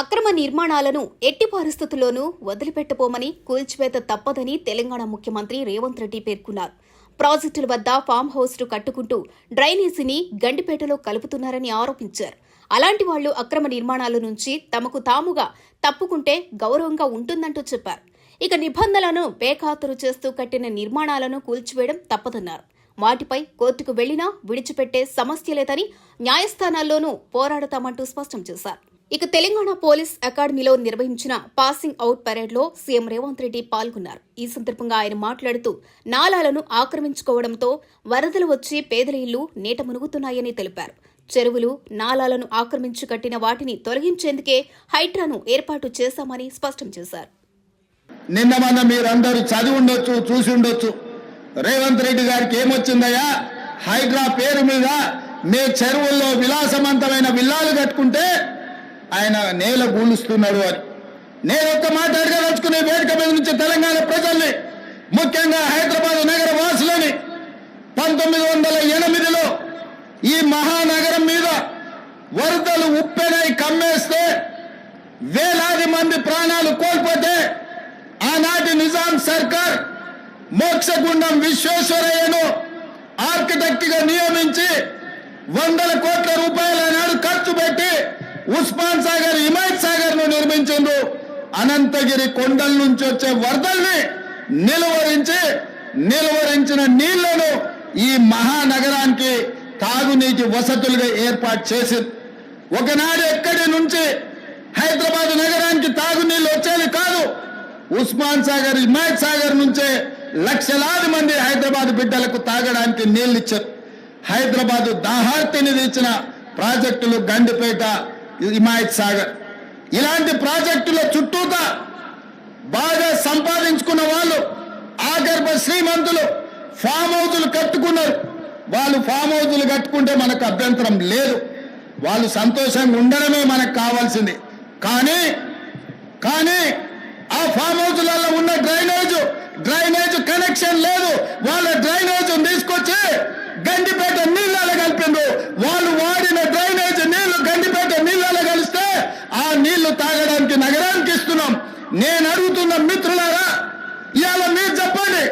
అక్రమ నిర్మాణాలను ఎట్టి పరిస్థితుల్లోనూ వదిలిపెట్టబోమని కూల్చివేత తప్పదని తెలంగాణ ముఖ్యమంత్రి రేవంత్ రెడ్డి పేర్కొన్నారు. ప్రాజెక్టుల వద్ద ఫామ్ హౌస్లు కట్టుకుంటూ డ్రైనేజీని గండిపేటలో కలుపుతున్నారని ఆరోపించారు. అలాంటి వాళ్ళు అక్రమ నిర్మాణాల నుంచి తమకు తాముగా తప్పుకుంటే గౌరవంగా ఉంటుందంటూ చెప్పారు. ఇక నిబంధనలను బేఖాతరు చేస్తూ కట్టిన నిర్మాణాలను కూల్చివేయడం తప్పదన్నారు. వాటిపై కోర్టుకు వెళ్ళినా విడిచిపెట్టే సమస్య లేదని న్యాయస్థానాల్లోనూ పోరాడతామంటూ స్పష్టం చేశారు. ఇక తెలంగాణ పోలీస్ అకాడమీలో నిర్వహించిన పాసింగ్ అవుట్ పరేడ్లో సీఎం రేవంత్ రెడ్డి పాల్గొన్నారు. ఈ సందర్భంగా ఆయన మాట్లాడుతూ నాలాలను ఆక్రమించుకోవడంతో వరదలు వచ్చి పేదల ఇళ్ళు నీట మునుగుతున్నాయని తెలిపారు. చెరువులు నాలాలను ఆక్రమించి కట్టిన వాటిని తొలగించేందుకే హైడ్రాను ఏర్పాటు చేశామని స్పష్టం చేశారు. నిన్న మన మీరందరూ చదివి ఉండొచ్చు చూసి ఉండొచ్చు. రేవంత్ రెడ్డి గారికి ఏమొచ్చిందయ్యా? హైడ్రా పేరు మీద మీ చెరువుల్లో విలాసవంతమైన విల్లాలు కట్టుకుంటే ఆయన నేల గూలుస్తున్నాడు అని. నేను ఒక్క మాట అడగదలుచుకునే వేదిక మీద నుంచి తెలంగాణ ప్రజల్ని ముఖ్యంగా హైదరాబాద్ నగర వాసులని పంతొమ్మిది వందల ఎనిమిదిలో ఈ మహానగరం మీద వరదలు ఉప్పెనై కమ్మేస్తే వేలాది మంది ప్రాణాలు కోల్పోతే ఆనాటి నిజాం సర్కార్ మోక్షగుండం విశ్వేశ్వరయ్యను ఆర్కిటెక్ట్గా నియమించి వందల కోట్ల రూపాయల నాడు ఖర్చు పెట్టి ఉస్మాన్ సాగర్ హిమాయత్ సాగర్ను నిర్మించిండు అనంతగిరి కొండల నుంచి వచ్చే వరదల్ని నిలువరించి నిలువరించిన నీళ్ళను ఈ మహానగరానికి తాగునీటి వసతులుగా ఏర్పాటు చేసింది ఒకనాడు ఎక్కడి నుంచి హైదరాబాద్ నగరానికి తాగునీళ్ళు వచ్చేది కాదు. ఉస్మాన్ సాగర్ హిమాయత్ సాగర్ నుంచే లక్షలాది మంది హైదరాబాద్ బిడ్డలకు తాగడానికి నీళ్ళు ఇచ్చారు హైదరాబాద్ దాహార్తిని తీర్చిన ప్రాజెక్టులు గండిపేట హిమాయత్ సాగర్. ఇలాంటి ప్రాజెక్టుల చుట్టూత బాగా సంపాదించుకున్న వాళ్ళు ఆగర్భ శ్రీమంతులు ఫామ్ హౌజులు కట్టుకున్నారు. వాళ్ళు ఫామ్ హౌజులు కట్టుకుంటే మనకు అభ్యంతరం లేదు. వాళ్ళు సంతోషంగా ఉండడమే మనకు కావాల్సింది. కానీ కానీ ఆ ఫామ్ హౌజులలో ఉన్న డ్రైనేజ్ డ్రైనేజ్ కనెక్షన్ లేదు. వాళ్ళ డ్రైనేజ్ తీసుకొచ్చి గండిపేట నీళ్ళలో కలిపిండ్రు వాళ్ళు వాడిన డ్రైనేజ్ నీళ్ళు గండిపేట నీళ్ళలో కలిస్తే ఆ నీళ్ళు తాగడానికి నగరానికి ఇస్తున్నాం నేను అడుగుతున్న మిత్రులారా ఇవాళ మీరు చెప్పండి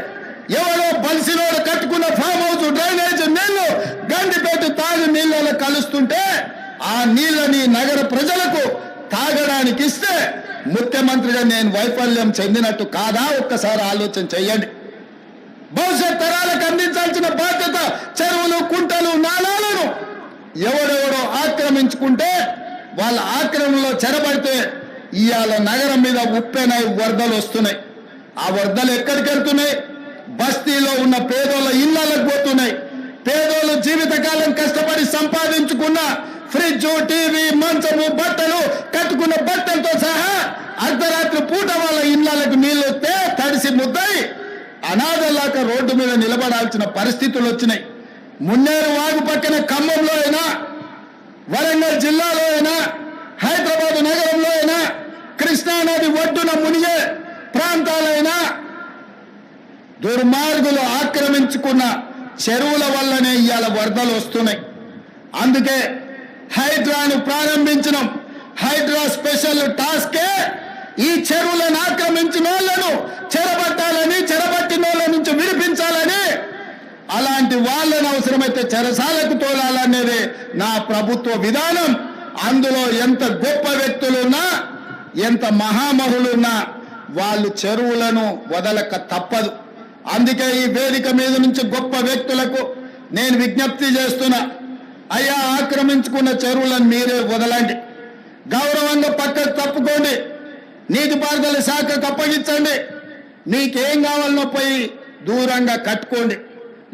ఎవరో బలిసినోడు కట్టుకున్న ఫామ్ హౌస్ డ్రైనేజ్ నీళ్ళు గండిపేట తాగి నీళ్ళలో కలుస్తుంటే ఆ నీళ్ళని నగర ప్రజలకు తాగడానికి ఇస్తే ముఖ్యమంత్రిగా నేను వైఫల్యం చెందినట్టు కాదా? ఒక్కసారి ఆలోచన చెయ్యండి భవిష్యత్ తరాలకు అందించాల్సిన బాధ్యత చెరువులు కుంటలు నాలాలను ఎవడెవడో ఆక్రమించుకుంటే వాళ్ళ ఆక్రమణలో చెరబడితే ఇవాళ నగరం మీద ఉప్పెనై వరదలు వస్తున్నాయి. ఆ వరదలు ఎక్కడికి వెళ్తున్నాయి? బస్తీలో ఉన్న పేదోళ్ళ ఇళ్ళకు పోతున్నాయి. పేదోళ్ళు జీవితకాలం కష్టపడి సంపాదించుకున్న ఫ్రిడ్జ్ టీవీ మంచము బట్టలు కట్టుకున్న బట్టలతో సహా అర్ధరాత్రి పూట వాళ్ళ ఇళ్ళకు నీళ్ళు వస్తే తడిసి ముద్దయి అనాథలాక రోడ్డు మీద నిలబడాల్సిన పరిస్థితులు వచ్చినాయి. మున్నేరు వాగు పక్కన ఖమ్మంలో అయినా వరంగల్ జిల్లాలో అయినా హైదరాబాద్ నగరంలో అయినా కృష్ణానది ఒడ్డున మునిగే ప్రాంతాలైనా దుర్మార్గులు ఆక్రమించుకున్న చెరువుల వల్లనే ఇవాళ వరదలు వస్తున్నాయి. అందుకే హైడ్రాను ప్రారంభించడం హైడ్రా స్పెషల్ టాస్కే ఈ చెరువులను ఆక్రమించిన వాళ్ళను చెరబట్టాలని చెరబట్టిన వాళ్ళ నుంచి విడిపించాలని అలాంటి వాళ్ళని అవసరమైతే చెరసాలకు తోలాలనేది నా ప్రభుత్వ విధానం. అందులో ఎంత గొప్ప వ్యక్తులున్నా ఎంత మహామహులున్నా వాళ్ళు చెరువులను వదలక తప్పదు. అందుకే ఈ వేదిక మీద నుంచి గొప్ప వ్యక్తులకు నేను విజ్ఞప్తి చేస్తున్నా. అయ్యా ఆక్రమించుకున్న చెరువులను మీరే వదలండి. గౌరవంగా పక్కకు తప్పుకోండి నీటిపారుదల శాఖకు అప్పగించండి. మీకేం కావాలనో పోయి దూరంగా కట్టుకోండి.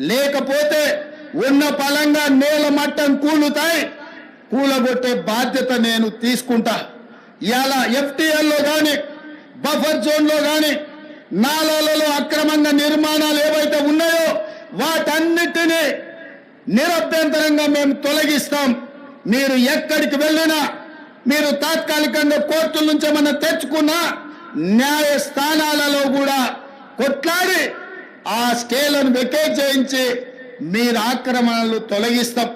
లేకపోతే ఉన్న పలంగా నేల మట్టం కూలుతాయి. కూలగొట్టే బాధ్యత నేను తీసుకుంటా. ఇలా ఎఫ్టీఎల్లో కానీ బఫర్ జోన్లో కానీ నాలలో అక్రమంగా నిర్మాణాలు ఏవైతే ఉన్నాయో వాటన్నిటినీ నిరభ్యంతరంగా మేము తొలగిస్తాం. మీరు ఎక్కడికి వెళ్ళినా మీరు తాత్కాలికంగా కోర్టుల నుంచి ఏమన్నా తెచ్చుకున్నా న్యాయస్థానాలలో కూడా కొట్లాడి ఆ స్కేలను వెకేట్ చేయించి మీరు ఆక్రమణలు తొలగిస్తాం.